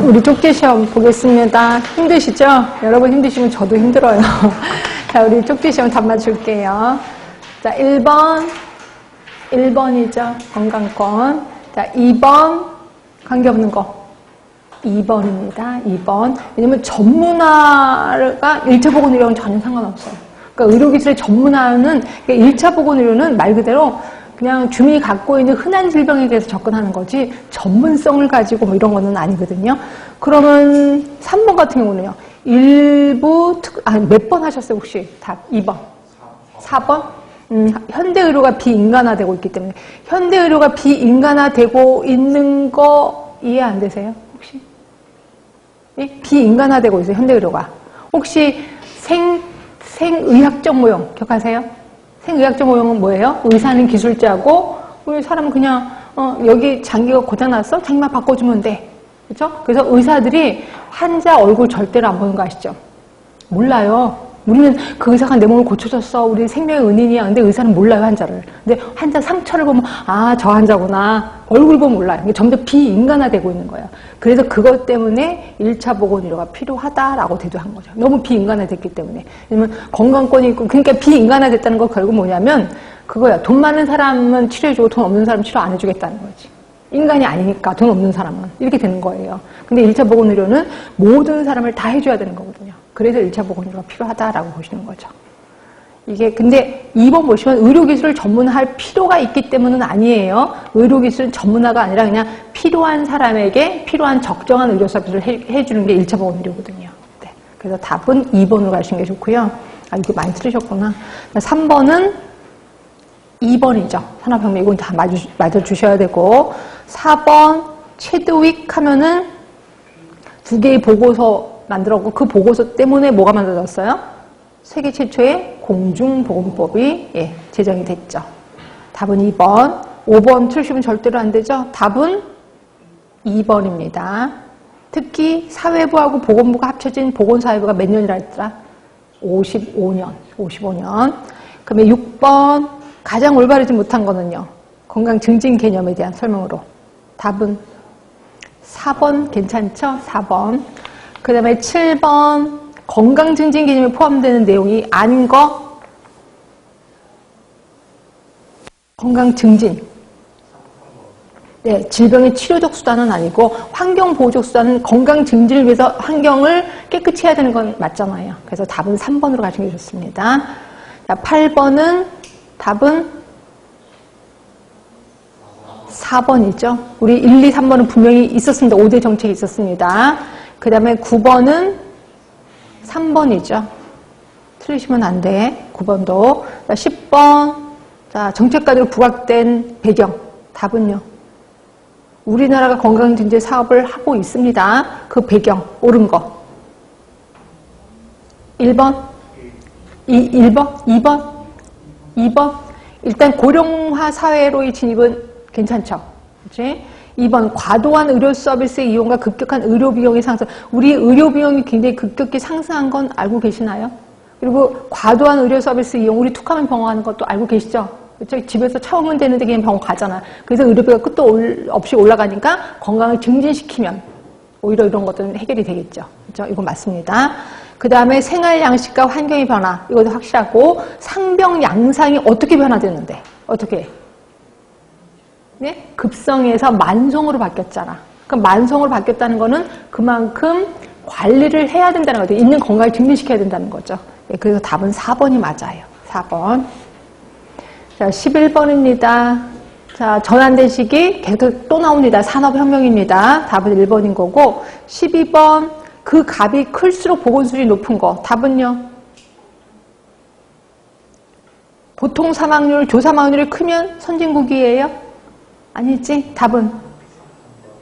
우리 쪽지 시험 보겠습니다. 힘드시죠? 여러분 힘드시면 저도 힘들어요. 자, 우리 쪽지 시험 답 맞출게요. 자, 1번. 1번이죠. 건강권. 자, 2번. 관계없는 거. 2번입니다. 2번. 왜냐면 전문화가 1차 보건의료랑 전혀 상관없어요. 그러니까 의료기술의 전문화는, 1차 보건의료는 말 그대로 그냥 주민이 갖고 있는 흔한 질병에 대해서 접근하는 거지 전문성을 가지고 뭐 이런 거는 아니거든요. 그러면 3번 같은 경우는요. 일부 특, 아, 몇 번 하셨어요, 혹시? 답 2번. 4번? 음, 현대의료가 비인간화되고 있기 때문에. 현대의료가 비인간화되고 있는 거 이해 안 되세요? 혹시? 예? 비인간화되고 있어요, 현대의료가. 혹시 생, 생의학적 모형 기억하세요? 생의학적 모형은 뭐예요? 의사는 기술자고, 우리 사람은 그냥, 어, 여기 장기가 고장났어? 장기만 바꿔주면 돼. 그죠? 그래서 의사들이 환자 얼굴 절대로 안 보는 거 아시죠? 몰라요. 우리는 그 의사가 내 몸을 고쳐줬어. 우리 생명의 은인이야. 근데 의사는 몰라요, 환자를. 근데 환자 상처를 보면, 아, 저 환자구나. 얼굴 보면 몰라요. 점점 비인간화되고 있는 거예요. 그래서 그것 때문에 1차 보건의료가 필요하다라고 대두한 거죠. 너무 비인간화됐기 때문에. 왜냐면 건강권이 있고, 그러니까 비인간화됐다는 거 결국 뭐냐면, 그거야. 돈 많은 사람은 치료해주고 돈 없는 사람은 치료 안 해주겠다는 거지. 인간이 아니니까 돈 없는 사람은 이렇게 되는 거예요. 근데 1차 보건의료는 모든 사람을 다 해줘야 되는 거거든요. 그래서 1차 보건의료가 필요하다라고 보시는 거죠. 이게 근데 2번 보시면 의료기술을 전문화할 필요가 있기 때문은 아니에요. 의료기술은 전문화가 아니라 그냥 필요한 사람에게 필요한 적정한 의료 서비스를 해, 주는 게 1차 보건의료거든요. 네. 그래서 답은 2번으로 가시는 게 좋고요. 아, 이거 많이 틀으셨구나. 3번은 2번이죠. 산업혁명 이건 다 맞아, 맞아주셔야 되고 4번 체드윅 하면은 두 개의 보고서 만들었고 그 보고서 때문에 뭐가 만들어졌어요? 세계 최초의 공중보건법이 예, 제정이 됐죠. 답은 2번. 5번 틀으시면 절대로 안 되죠. 답은 2번입니다. 특히 사회부하고 보건부가 합쳐진 보건사회부가 몇 년이라 했더라? 55년. 55년. 그다음에 6번 가장 올바르지 못한 거는요. 건강 증진 개념에 대한 설명으로. 답은 4번 괜찮죠? 4번. 그 다음에 7번 건강 증진 개념에 포함되는 내용이 아닌 거 건강 증진. 네, 질병의 치료적 수단은 아니고 환경 보호적 수단은 건강 증진을 위해서 환경을 깨끗이 해야 되는 건 맞잖아요. 그래서 답은 3번으로 가시는 게 좋습니다. 자, 8번은 답은 4번이죠. 우리 1, 2, 3번은 분명히 있었습니다. 5대 정책이 있었습니다. 그 다음에 9번은 3번이죠. 틀리시면 안 돼. 9번도. 자, 10번. 자, 정책과대로 부각된 배경. 답은요. 우리나라가 건강증진 사업을 하고 있습니다. 그 배경. 옳은 거. 1번. 2, 1번. 2번. 2번. 일단 고령화 사회로의 진입은 괜찮죠. 그치? 2번 과도한 의료 서비스의 이용과 급격한 의료 비용의 상승. 우리 의료 비용이 굉장히 급격히 상승한 건 알고 계시나요? 그리고 과도한 의료 서비스 이용, 우리 툭하면 병원 가는 것도 알고 계시죠? 그렇죠? 집에서 차오면 되는데 그냥 병원 가잖아. 그래서 의료비가 끝도 올- 없이 올라가니까 건강을 증진시키면 오히려 이런 것들은 해결이 되겠죠. 그렇죠? 이건 맞습니다. 그 다음에 생활 양식과 환경의 변화, 이것도 확실하고 상병 양상이 어떻게 변화되는데? 어떻게? 네? 급성에서 만성으로 바뀌었잖아. 그럼 만성으로 바뀌었다는 거는 그만큼 관리를 해야 된다는 거죠. 있는 건강을 증진시켜야 된다는 거죠. 예, 그래서 답은 4번이 맞아요. 4번. 자, 11번입니다. 자, 전환된 시기 계속 또 나옵니다. 산업혁명입니다. 답은 1번인 거고 12번 그 값이 클수록 보건 수준이 높은 거. 답은요? 보통 사망률, 조사망률이 크면 선진국이에요? 아니지? 답은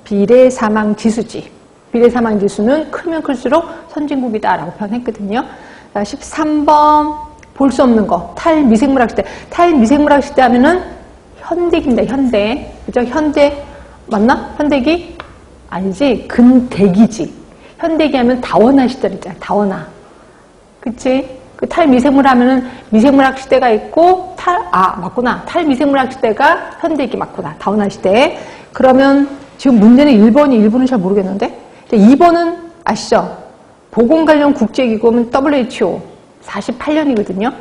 비례 사망 지수지. 비례 사망 지수는 크면 클수록 선진국이다라고 표현했거든요. 자, 13번 볼 수 없는 거. 탈미생물학 시대. 탈미생물학 시대 하면은 현대기입니다. 현대. 그죠? 현대 맞나? 현대기? 아니지. 근대기지. 현대기 하면 다원화 시대잖아. 다원화. 그치? 그 탈미생물 하면은 미생물학 시대가 있고 탈, 아, 맞구나. 탈미생물학 시대가 현대기 맞구나. 다운화 시대. 그러면 지금 문제는 1번이 1번은 잘 모르겠는데? 자, 2번은 아시죠? 보건 관련 국제기구는 WHO 48년이거든요.